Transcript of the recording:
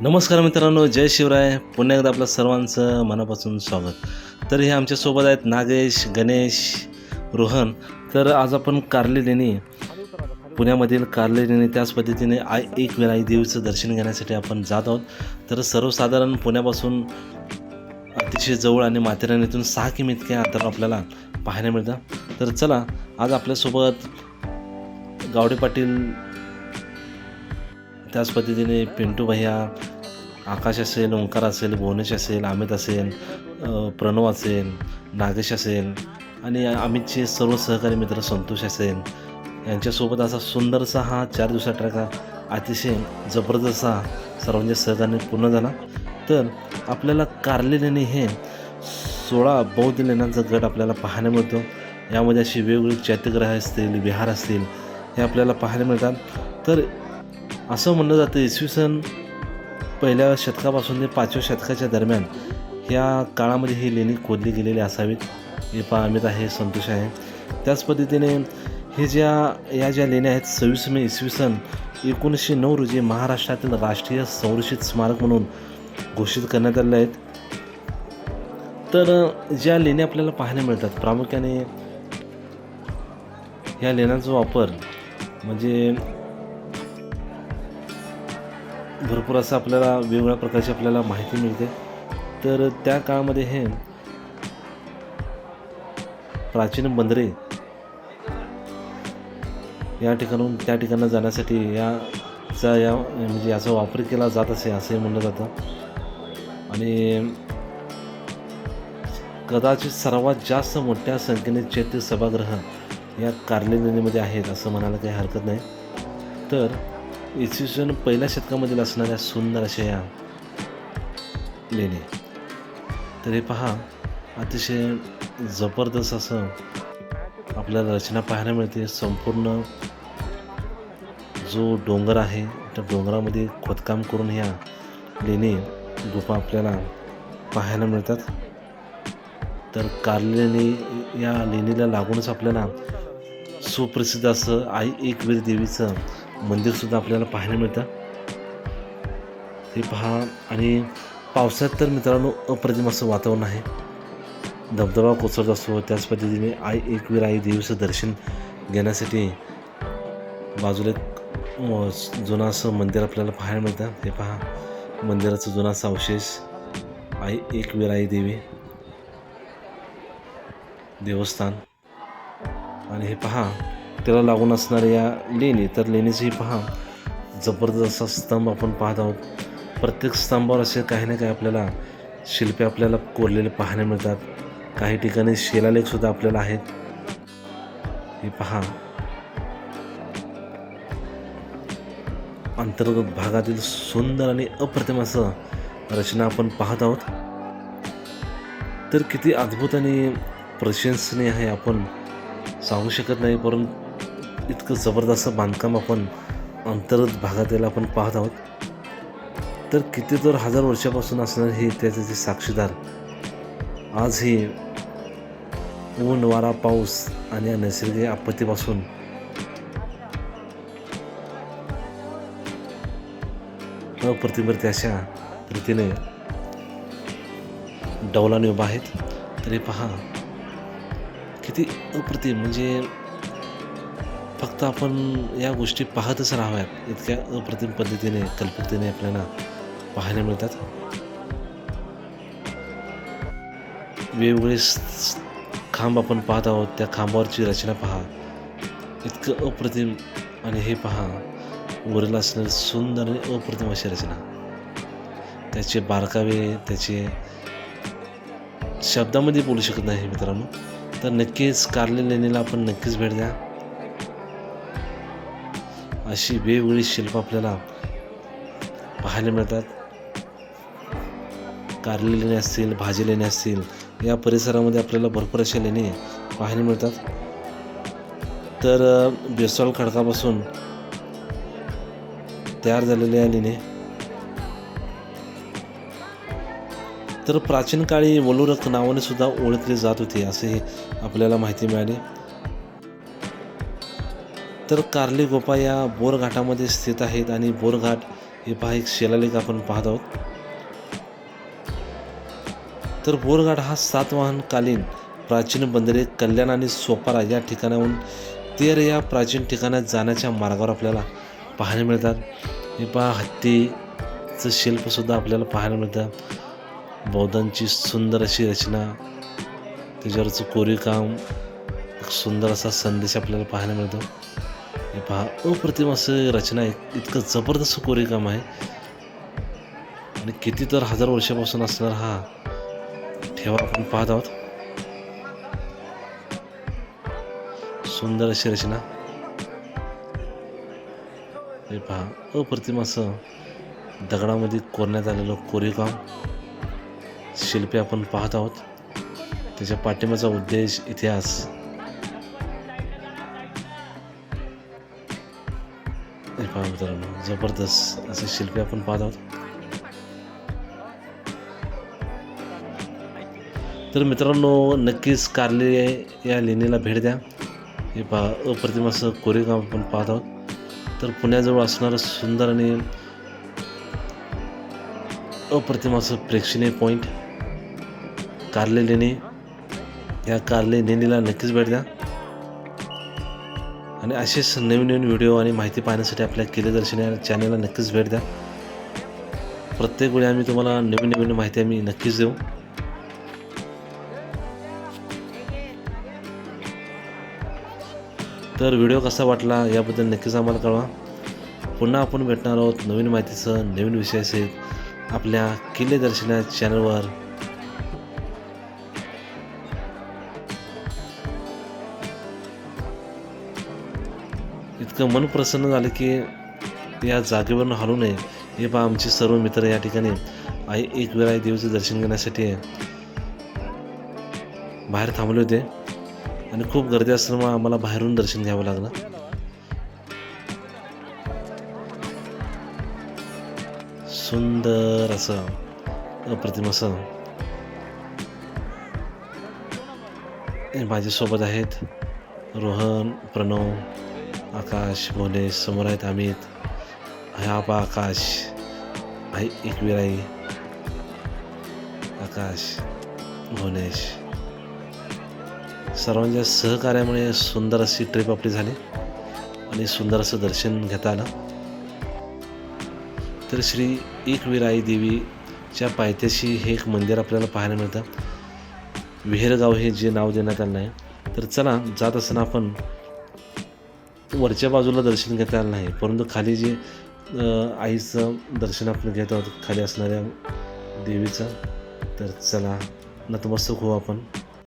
नमस्कार मित्रांनो जय शिवराय. पुन्हा एकदा आपलं सर्वांचं मनापासून स्वागत. तर हे आमच्यासोबत आहेत नागेश गणेश रोहन. तर आज आपण कार्ले लेणी पुण्यामधील कार्ले लेणी त्याच पद्धतीने आय एक वेळा आई देवीचं दर्शन घेण्यासाठी आपण जात आहोत. तर सर्वसाधारण पुण्यापासून अतिशय जवळ आणि माथेरानीतून सहा किमी इतके अंतर आपल्याला पाहायला मिळतं. तर चला आज आपल्यासोबत गावडे पाटील त्याच पद्धतीने पिंटू भैया आकाश असेल ओंकार असेल भुवनेश असेल अमित असेल प्रणव असेल नागेश असेल आणि अमितचे सर्व सहकारी मित्र संतोष असेल यांच्यासोबत असा सुंदरसा हा चार दिवसा ट्रॅक अतिशय जबरदस्त हा सर्वांच्या सहकार्याने पूर्ण झाला. तर आपल्याला कार्ले लेणी हे सोळा बौद्ध लेण्यांचा गट आपल्याला पाहायला मिळतो. यामध्ये अशी वेगवेगळी चैत्यग्रह असतील विहार असतील हे आपल्याला पाहायला मिळतात. तर असं म्हणलं जातं इसवी सन पहिल्या शतकापासून ते पाचव्या शतकाच्या दरम्यान ह्या काळामध्ये ही लेणी खोदली गेलेली असावीत. हे पा अमित आहे संतोष आहे. त्याच पद्धतीने हे ज्या या ज्या लेण्या आहेत सव्वीस मे इसवी सन एकोणीसशे नऊ रोजी महाराष्ट्रातील राष्ट्रीय संरक्षित स्मारक म्हणून घोषित करण्यात आलेल्या आहेत. तर ज्या लेण्या आपल्याला पाहायला मिळतात प्रामुख्याने ह्या लेण्यांचा वापर म्हणजे भरपूर असं आपल्याला वेगवेगळ्या प्रकारची आपल्याला माहिती मिळते. तर त्या काळामध्ये हे प्राचीन बंदरे या ठिकाणून त्या ठिकाणा जाण्यासाठी याचा या म्हणजे याचा वापर केला जात असे असंही म्हणलं जातं. आणि कदाचित सर्वात जास्त मोठ्या संख्येने चैत्य सभागृह या कार्ले आहेत असं म्हणायला काही हरकत नाही. तर इसवी सन पहिल्या शतकामधील असणाऱ्या सुंदर अशा या लेणी. तर हे पहा अतिशय जबरदस्त असं आपल्याला रचना पाहायला मिळते. संपूर्ण जो डोंगर आहे त्या डोंगरामध्ये खोदकाम करून ह्या लेणी गुफा आपल्याला पाहायला मिळतात. तर कार्ले लेणी या लेणीला लागूनच आपल्याला सुप्रसिद्ध असं आई एकवीर देवीचं मंदिरसुद्धा आपल्याला पाहायला मिळतं. हे पहा आणि पावसाळ्यात तर मित्रांनो अप्रतिम असं वातावरण आहे. धबधबा कोसळत असतो त्याच पद्धतीने आई एकवीर आई देवीचं दर्शन घेण्यासाठी बाजूला एक अ, असं मंदिर आपल्याला पाहायला मिळतं. हे पहा मंदिराचं जुना असा अवशेष आई एकवीर आई देवी देवस्थान. आणि हे पहा त्याला लागून असणाऱ्या या लेणी तर लेणीचंही पहा. जबरदस्त स्तंभ आपण पाहत आहोत. प्रत्येक स्तंभावर असे काही ना काही आपल्याला शिल्पे आपल्याला कोरलेले पाहायला मिळतात. काही ठिकाणी शिलालेखसुद्धा आपल्याला आहेत. हे पहा. अंतर्गत भागातील सुंदर आणि अप्रतिम असं रचना आपण पाहत आहोत. तर किती अद्भुत आणि प्रशंसनीय आहे आपण सांगू शकत नाही परंतु इतकं जबरदस्त बांधकाम आपण अंतर्गत भागातील आपण पाहत आहोत. तर किती तर हजार वर्षापासून असणारे हे इतिहासाचे साक्षीदार आज हे ऊन वारा पाऊस आणि या नैसर्गिक आपत्तीपासून अप्रतिमर्ती अशा रीतीने डौलाने उभा आहेत. तरी पहा किती अप्रतिम म्हणजे फक्त आपण या गोष्टी पाहतच राहाव्यात. इतक्या अप्रतिम पद्धतीने कल्पकतेने आपल्याला पाहायला मिळतात. वेगवेगळे खांब आपण पाहत आहोत. त्या खांबावरची रचना पहा. इतकं अप्रतिम आणि हे पहा. वरील असणारी सुंदर आणि अप्रतिम अशी रचना. त्याचे बारकावे त्याचे शब्दामध्ये बोलू शकत नाही मित्रांनो. तर नक्कीच कार्ले लेणीला आपण नक्कीच भेट द्या. अशी वेगवेगळी शिल्प आपल्याला पाहायला मिळतात. कारले लेणी असतील भाजी लेणी असतील या परिसरामध्ये आपल्याला भरपूर अशा लेणी पाहायला मिळतात. तर बेसॉल खडकापासून तयार झालेल्या या लेणी. तर प्राचीन काळी वलुरक नावाने सुद्धा ओळखली जात होती असे आपल्याला माहिती मिळाली. तर कार्ली गोपा या बोरघाटामध्ये स्थित आहेत आणि बोरघाट हे पहा एक शिलालेख आपण पाहत आहोत. तर बोरघाट हा सातवाहनकालीन प्राचीन बंदरे कल्याण आणि सोपारा या ठिकाणाहून तेर या प्राचीन ठिकाणात जाण्याच्या मार्गावर आपल्याला पाहायला मिळतात. हे पहा हत्तीचं शिल्पसुद्धा आपल्याला पाहायला मिळतं. बौद्धांची सुंदर अशी रचना त्याच्यावरचं कोरीवकाम एक सुंदर असा संदेश आपल्याला पाहायला मिळतो. हे पहा अप्रतिम असं रचना आहे. इतकं जबरदस्त कोरीकाम आहे. आणि किती तर हजार वर्षापासून असणार हा ठेवा आपण पाहत आहोत. सुंदर अशी रचना. हे पहा अप्रतिम असं दगडामध्ये कोरण्यात आलेलं कोरीकाम शिल्पे आपण पाहत आहोत. त्याच्या पाठिंबाचा उद्देश इतिहास. पहा मित्रांनो जबरदस्त असे शिल्पी आपण पाहत आहोत. तर मित्रांनो नक्कीच कारले या लेणीला भेट द्या. हे पहा अप्रतिम असं कोरेगाव आपण पाहत आहोत. तर पुण्याजवळ असणारं सुंदर आणि अप्रतिम असं प्रेक्षणीय पॉईंट कारले लेणी. या कारले लेणीला नक्कीच भेट द्या. आणि असेच नवीन नवीन व्हिडिओ आणि माहिती पाहण्यासाठी आपल्या केले दर्शन या चॅनलला नक्कीच भेट द्या. प्रत्येक वेळी आम्ही तुम्हाला नवीन नवीन माहिती आम्ही नक्कीच देऊ. तर व्हिडिओ कसा वाटला याबद्दल नक्कीच आम्हाला कळवा. पुन्हा आपण भेटणार आहोत नवीन माहितीसह नवीन विषयासहित आपल्या किल्ले दर्शना चॅनलवर इतकं मन प्रसन्न झालं की या जागेवरून हलू नये. हे पहा आमचे सर्व मित्र या ठिकाणी. आई एक वेळा आई देवीचं दर्शन घेण्यासाठी बाहेर थांबले होते. आणि खूप गर्दी असल्यामुळे आम्हाला बाहेरून दर्शन घ्यावं लागलं. सुंदर असं अप्रतिम असं. हे माझ्यासोबत आहेत रोहन प्रणव आकाश मोने समोर आहेत अमित हा आपा आकाश आई एकविराई आकाश भुवनेश सर्वांच्या सहकार्यामुळे सुंदर अशी ट्रिप आपली झाली आणि सुंदर असं दर्शन घेता आलं तर श्री एकविराई देवीच्या पायथ्याशी हे एक मंदिर आपल्याला पाहायला मिळतं. विहेरगाव हे जे नाव देण्यात आलं आहे. तर चला जात असताना आपण वरच्या बाजूला दर्शन घेता आलं नाही परंतु खाली जे आईचं दर्शन आपण घेत आहोत खाली असणाऱ्या देवीचं तर चला नतमस्तक होऊ आपण.